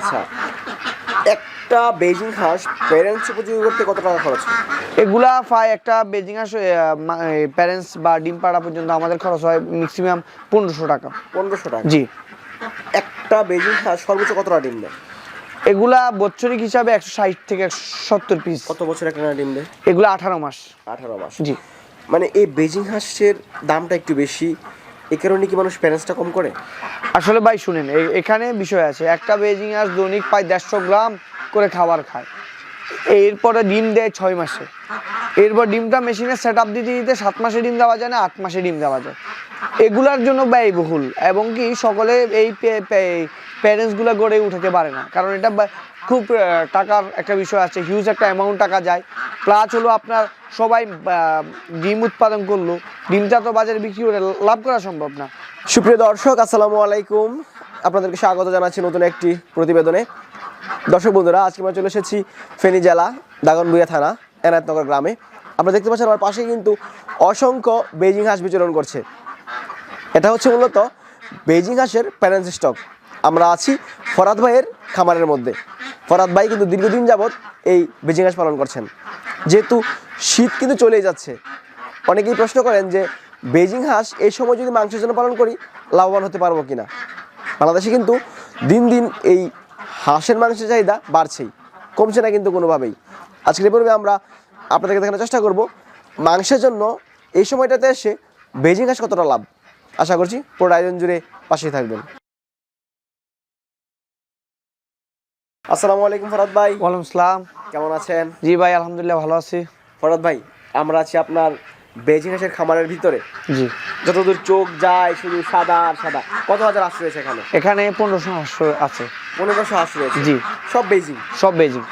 আচ্ছা একটা বেজিং হাঁস প্যারেন্টস উপযোগী করতে কত টাকা খরচ হয়? এগুলা প্রায় একটা বেজিং হাঁস প্যারেন্টস বা ডিম পাড়া পর্যন্ত আমাদের খরচ হয় ম্যাক্সিমাম পনেরোশো টাকা। পনেরোশো টাকা? জি। একটা বেজিং হাঁস সর্বোচ্চ কত টাকা ডিম দেয়? এগুলা বৎসরিক হিসাবে একশো ষাট থেকে একশো সত্তর পিস কত বছর একটা ডিম দেয়? এগুলো আঠারো মাস। আঠারো মাস। জি। মানে এই বেজিং হাঁসের দামটা একটু বেশি এ কারণে কি মানুষ প্যারেন্টসটা কম করে? আসলে ভাই শুনেন এখানে বিষয় আছে, একটা বেজিং আস দৈনিক প্রায় দেড়শো গ্রাম করে খাবার খায়। এরপরে ডিম দেয় ছয় মাসে। এরপর ডিমটা মেশিনে সেট আপ দিতে দিতে সাত মাসে ডিম দেওয়া যায় না, আট মাসে ডিম দেওয়া যায়। এগুলার জন্য ব্যয়বহুল এবং কি সকলে এই প্যারেন্টসগুলো গড়ে উঠাতে পারে না। কারণ এটা খুব টাকার একটা বিষয় আছে হিউজ একটা অ্যামাউন্ট টাকা যায়। প্লাস হলো আপনার সবাই ডিম উৎপাদন করল। ডিমটা তো বাজারে বিক্রি করে লাভ করা সম্ভব না। সুপ্রিয় দর্শক, আসসালামু আলাইকুম। আপনাদেরকে স্বাগত জানাচ্ছি নতুন একটি প্রতিবেদনে। দর্শক বন্ধুরা, আজকে আমরা চলে এসেছি ফেনী জেলা, দাগনভূঞা থানা, এনায়তনগর গ্রামে। আপনারা দেখতে পাচ্ছেন আমার পাশে কিন্তু অসংখ্য বেজিং হাঁস বিচরণ করছে। এটা হচ্ছে মূলত বেজিং হাঁসের প্যারেন্টস স্টক আমরা আছি ফরাদ ভাইয়ের খামারের মধ্যে। ফরাদ ভাই কিন্তু দীর্ঘদিন যাবৎ এই বেজিং হাঁস পালন করছেন। যেহেতু শীত কিন্তু চলেই যাচ্ছে, অনেকেই প্রশ্ন করেন যে বেজিং হাঁস এই সময় যদি মাংসের জন্য পালন করি, লাভবান হতে পারব কিনা? বাংলাদেশে কিন্তু দিন দিন এই হাঁসের মাংসের চাহিদা বাড়ছেই, কমছে না কিন্তু কোনোভাবেই। আজকের এই পর্বে আমরা আপনাদেরকে দেখানোর চেষ্টা করব মাংসের জন্য এই সময়টাতে এসে বেজিং হাঁস কতটা লাভ। আশা করছি পুরো আয়োজন জুড়ে পাশেই থাকবেন। আসসালামু আলাইকুম ফরাদ ভাই। ওয়ালাইকুম আসসালাম কেমন আছেন? জি ভাই আলহামদুলিল্লাহ ভালো আছি। ফরাদ ভাই আমরা আছি আপনার বেজিং হাঁসের খামারের ভিতরে। জি। যতদূর চোখ যায় শুধু সাদা আর সাদা। কত হাজার হাঁস রয়েছে এখানে? এখানে পনেরোশো হাঁসশো আছে। পনেরোশো হাঁস রয়েছে। জি। সব বেজিং সব বেজিং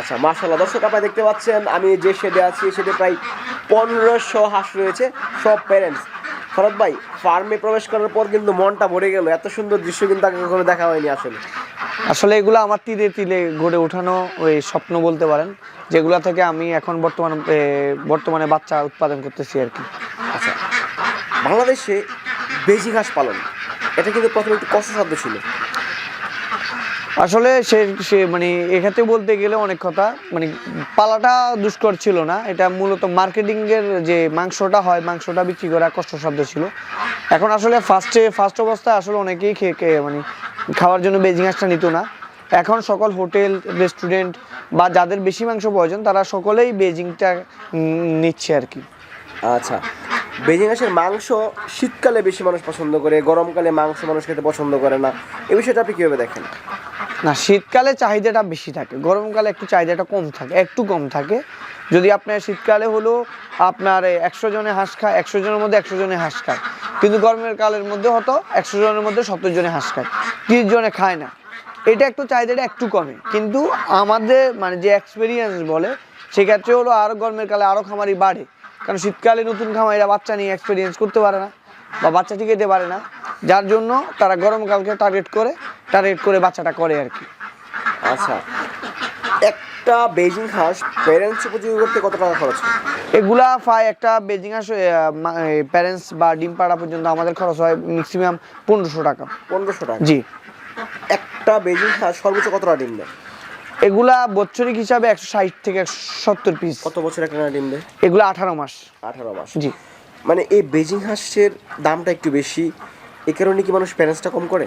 আচ্ছা মার্শাল্লাহ দর্শক আপনারা দেখতে পাচ্ছেন আমি যে শেডে আছি শেডে প্রায় পনেরোশো হাঁস রয়েছে সব প্যারেন্টস ফরত ভাই ফার্মে প্রবেশ করার পর কিন্তু মনটা ভরে গেল। এত সুন্দর দৃশ্য কিন্তু আগে কখনো দেখা হয়নি আসলে। আসলে এগুলো আমার তীরে তীরে গড়ে ওঠানো ওই স্বপ্ন বলতে পারেন, যেগুলো থেকে আমি এখন বর্তমান বর্তমানে বাচ্চা উৎপাদন করতেছি আর কি। আচ্ছা বাংলাদেশে বেশি ঘাস পালন, এটা কিন্তু প্রথমে একটু কষ্টসাধ্য ছিল। আসলে সে সে মানে এক্ষেত্রে বলতে গেলে অনেক কথা মানে পালাটা দুষ্কর ছিল না। এটা মূলত মার্কেটিং এর যে মাংসটা হয়, মাংসটা বিক্রি করা কষ্টসাধ্য ছিল। এখন আসলে ফার্স্টে ফার্স্ট অবস্থায় আসলে অনেকেই খেয়ে মানে খাওয়ার জন্য বেজিং হাঁসটা নিত না। এখন সকল হোটেল, রেস্টুরেন্ট বা যাদের বেশি মাংস প্রয়োজন, তারা সকলেই বেজিংটা নিচ্ছে আর কি। আচ্ছা বেজিং হাঁসের মাংস শীতকালে বেশি মানুষ পছন্দ করে, গরমকালে মাংস মানুষ খেতে পছন্দ করে না। এই বিষয়টা আপনি কীভাবে দেখেন? না, শীতকালে চাহিদাটা বেশি থাকে। গরমকালে একটু চাহিদাটা কম থাকে, একটু কম থাকে। যদি আপনার শীতকালে হলো আপনার একশো জনে হাঁস খায়, একশো জনের মধ্যে একশো জনে হাঁস খায়। কিন্তু গরমের কালের মধ্যে হতো একশো জনের মধ্যে সত্তর জনে হাঁস খায়, তিরিশ জনে খায় না। এটা একটু চাহিদাটা একটু কমে। কিন্তু আমাদের মানে যে এক্সপিরিয়েন্স বলে, সেক্ষেত্রে হলো আরও গরমের কালে আরও খামারি বাড়ে। কারণ শীতকালে নতুন খামারিরা বাচ্চা নিয়ে এক্সপিরিয়েন্স করতে পারে না। বা বাচ্চা দিতে পারে না। যার জন্য তারা গরমকালকে টার্গেট করে টার্গেট করে বাচ্চাটা করে আর কি। আচ্ছা। একটা বেজিং হাঁস প্যারেন্টস উপযোগী করতে কত টাকা খরচ হয়? এগুলা প্রায় একটা বেজিং হাঁস প্যারেন্টস বা ডিম পাড়া পর্যন্ত আমাদের খরচ হয় ম্যাক্সিমাম পনেরোশো টাকা। পনেরোশো টাকা। জি। একটা বেজিং হাঁস সর্বোচ্চ কত টাকা ডিম দেয়? এগুলা বৎসরিক হিসাবে একশো ষাট থেকে একশো সত্তর পিস কত বছর একটা ডিম দেয়? এগুলো আঠারো মাস। আঠারো মাস। জি। মানে এই বেজিং হাঁসের দামটা একটু বেশি, এ কারণে কি মানুষ প্যারেন্টসটা কম করে?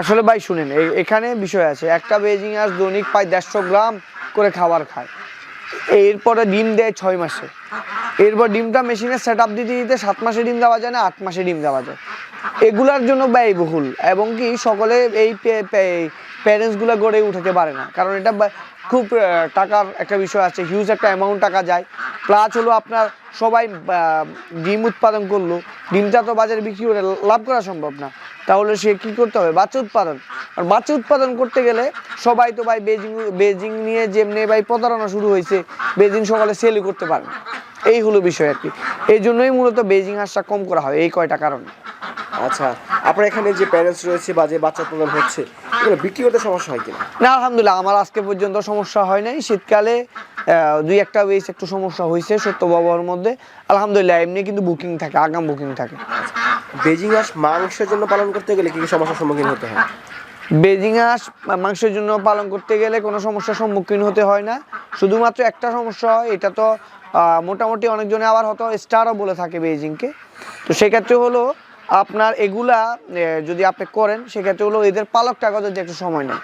আসলে ভাই শুনেন এখানে বিষয় আছে, একটা বেজিং হাঁস দৈনিক প্রায় দেড়শো গ্রাম করে খাবার খায়। এরপরে ডিম দেয় ছয় মাসে। এরপর ডিমটা মেশিনে সেট আপ দিতে দিতে সাত মাসে ডিম দেওয়া যায় না, আট মাসে ডিম দেওয়া যায়। এগুলার জন্য ব্যয়বহুল, এবং কি সকলে এই প্যারেন্টসগুলো গড়ে উঠাতে পারে না। কারণ এটা খুব টাকার একটা বিষয় আছে হিউজ একটা অ্যামাউন্ট টাকা যায়। প্লাস হলো আপনার সবাই ডিম উৎপাদন করল। ডিমটা তো বাজারে বিক্রি করে লাভ করা সম্ভব না। তাহলে সে কি করতে হবে? বাচ্চা উৎপাদন। আর বাচ্চা উৎপাদন করতে গেলে সবাই তো ভাই বেজিং বেজিং নিয়ে যেমনি ভাই প্রতারণা শুরু হয়েছে, বেজিং সকালে সেলই করতে পারে এই হলো বিষয় আর কি। এই জন্যই মূলত বেজিং হাঁসটা কম করা হয়, এই কয়টা কারণে। আচ্ছা আপনার এখানে যে প্যারেন্টস রয়েছে বা যে বাচ্চা উৎপাদন হচ্ছে বিক্রি করতে সমস্যা হয় কিনা? না আলহামদুলিল্লাহ আমার আজকে পর্যন্ত সমস্যা হয় নাই। শীতকালে দুই একটা বেশ একটু সমস্যা হয়েছে সত্য ব্যবহার মধ্যে। আলহামদুলিল্লাহ এমনি কিন্তু বুকিং থাকে আগাম বুকিং থাকে। বেজিং হাঁস মাংসের জন্য পালন করতে গেলে কি কি সমস্যার সম্মুখীন হতে হয়? বেজিং হাঁস মাংসের জন্য পালন করতে গেলে কোনো সমস্যার সম্মুখীন হতে হয় না। শুধুমাত্র একটা সমস্যা হয় এটা তো মোটামুটি অনেকজনে আবার হয়তো স্টারও বলে থাকে বেজিংকে। তো সেক্ষেত্রে হলো আপনার এগুলা যদি আপনি করেন, সেক্ষেত্রে হলো এদের পালক টাকা যদি একটু সময় নেয়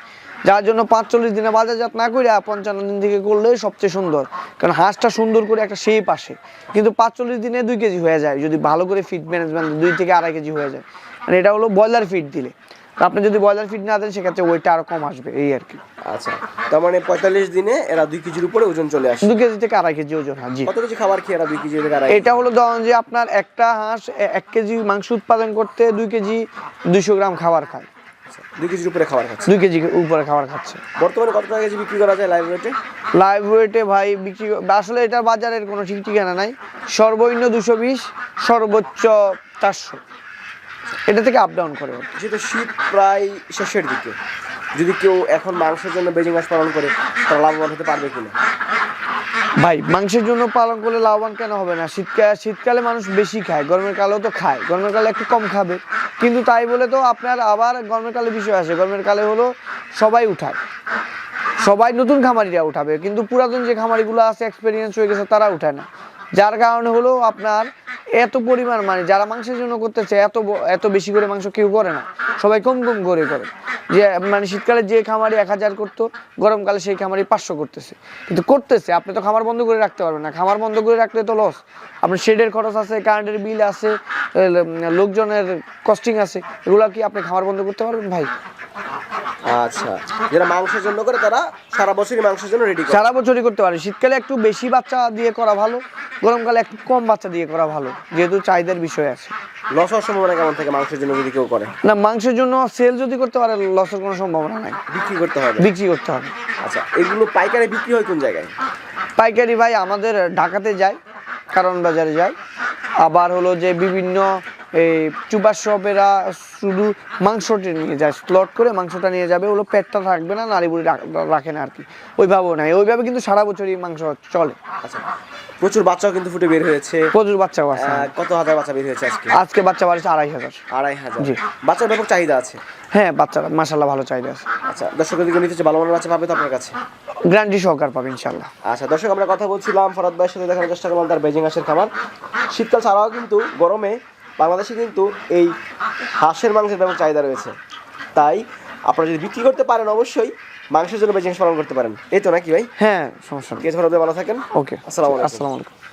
যার জন্য পাঁচচল্লিশ দিনে বাজারজাত না করে পঞ্চান্ন দিন থেকে করলেই সবচেয়ে সুন্দর। কারণ হাঁসটা সুন্দর করে একটা শেপ আসে। কিন্তু পাঁচচল্লিশ দিনে দুই কেজি হয়ে যায়। যদি ভালো করে ফিট ম্যানেজমেন্ট দুই থেকে আড়াই কেজি হয়ে যায়। মানে এটা হলো ব্রয়লার ফিড দিলে। আপনি যদি ব্রয়লার ফিট না দেন সেক্ষেত্রে ওইটা আরও কম আসবে এই আর কি। আচ্ছা তার মানে পঁয়তাল্লিশ দিনে এরা দুই কেজির উপরে ওজন চলে আসে। দু কেজি থেকে আড়াই কেজি ওজন হয় জি। কত কেজি খাবার খেয়ে এরা দুই কেজি থেকে আড়াই এটা হলো ধরুন যে আপনার একটা হাঁস এক কেজি মাংস উৎপাদন করতে দুই কেজি দুইশো গ্রাম খাবার খায়। আচ্ছা, দুই কেজির উপরে খাবার খাচ্ছে। দুই কেজি উপরে খাবার খাচ্ছে। বর্তমানে কত টাকা কেজি বিক্রি করা যায় লাইভ রেটে লাইভ ওয়েটে ভাই বিক্রি আসলে এটার বাজারের কোনো ঠিক ঠিকানা নাই। সর্বনিম্ন দুশো বিশ সর্বোচ্চ চারশো। এটা থেকে আপ ডাউন করে। যেহেতু শীত প্রায় শেষের দিকে যদি কেউ এখন মাংসের জন্য বেজিং হাঁস পালন করে তারা লাভবান হতে পারবে কিনা? ভাই মাংসের জন্য পালন করলে লাভবান কেন হবে না? শীতকালে শীতকালে মানুষ বেশি খায় গরমের কালেও তো খায়। গরমের কালে একটু কম খাবে। কিন্তু তাই বলে তো আপনার আবার গরমের কালে বিষয় আসে। গরমের কালে হলো সবাই উঠায়। সবাই নতুন খামারিরা উঠাবে। কিন্তু পুরাতন যে খামারিগুলো আছে এক্সপিরিয়েন্স হয়ে গেছে তারা উঠায় না। যার কারণে হলো আপনার এত পরিমাণ মানে যারা মাংসের জন্য করতেছে, এত এত বেশি করে মাংস কেউ করে না। সবাই কম কম করে করে। যে মানে শীতকালে যে খামারি এক হাজার করতো, গরমকালে সেই খামারি পাঁচশো করতেছে। কিন্তু করতেছে, আপনি তো খামার বন্ধ করে রাখতে পারবেন না। খামার বন্ধ করে রাখলে তো লস আপনার শেডের খরচ আছে কারেন্টের বিল আছে লোকজনের কস্টিং আছে। এগুলো কি আপনি খামার বন্ধ করতে পারবেন ভাই? আচ্ছা। যারা মাংসের জন্য করে তারা সারা বছরই মাংসের জন্য রেডি করে। সারা বছরই করতে পারে। শীতকালে একটু বেশি বাচ্চা দিয়ে করা ভালো গরমকালে একটু কম বাচ্চা দিয়ে করা ভালো যেহেতু চাহিদার বিষয় আছে। লস হওয়ার সম্ভাবনা কেমন থাকে মাংসের জন্য যদি কেউ করে? না মাংসের জন্য সেল যদি করতে পারে লসের কোনো সম্ভাবনা নাই। বিক্রি করতে হবে? বিক্রি করতে হবে। আচ্ছা এগুলো পাইকারি বিক্রি হয় কোন জায়গায়? পাইকারি ভাই আমাদের ঢাকাতে যায় কারণ বাজারে যায়। আবার হলো যে বিভিন্ন এই শপেরা শুধু মাংসটা নিয়ে যায় স্লট করে মাংসটা নিয়ে যাবে ওগুলো পেটটা থাকবে না নারী বুড়ি রাখে না আর কি। ওইভাবেও নাই ওইভাবে কিন্তু সারা বছরই মাংস চলে। আচ্ছা প্রচুর বাচ্চাও কিন্তু ফুটে বের হয়েছে। প্রচুর বাচ্চাও আছে। কত হাজার বাচ্চা বের হয়েছে আজকে? আজকে বাচ্চা বাড়িছে আড়াই হাজার। আড়াই হাজার। জি। বাচ্চার ব্যাপক চাহিদা আছে? হ্যাঁ বাচ্চারা মাসাল্লাহ ভালো চাহিদা আছে। আচ্ছা দর্শক দিকে নিতে চাই, ভালো বাচ্চা পাবে তো আপনার কাছে? গ্যারান্টি সহকার পাবে ইনশাল্লাহ আচ্ছা দর্শক আমরা কথা বলছিলাম ফরাদ ভাইয়ের সাথে দেখার চেষ্টা করলাম তার বেজিং হাঁসের খামার। শীতকাল ছাড়াও কিন্তু গরমে বাংলাদেশে কিন্তু এই হাঁসের মাংসের ব্যাপক চাহিদা রয়েছে। তাই আপনারা যদি বিক্রি করতে পারেন অবশ্যই মাংসের জন্য বেশি পালন করতে পারেন। এই তো নাকি ভাই? হ্যাঁ সমস্যা নেই। ঠিক আছে ভালো থাকেন। ওকে। আসসালামু আলাইকুম। আসসালামু আলাইকুম।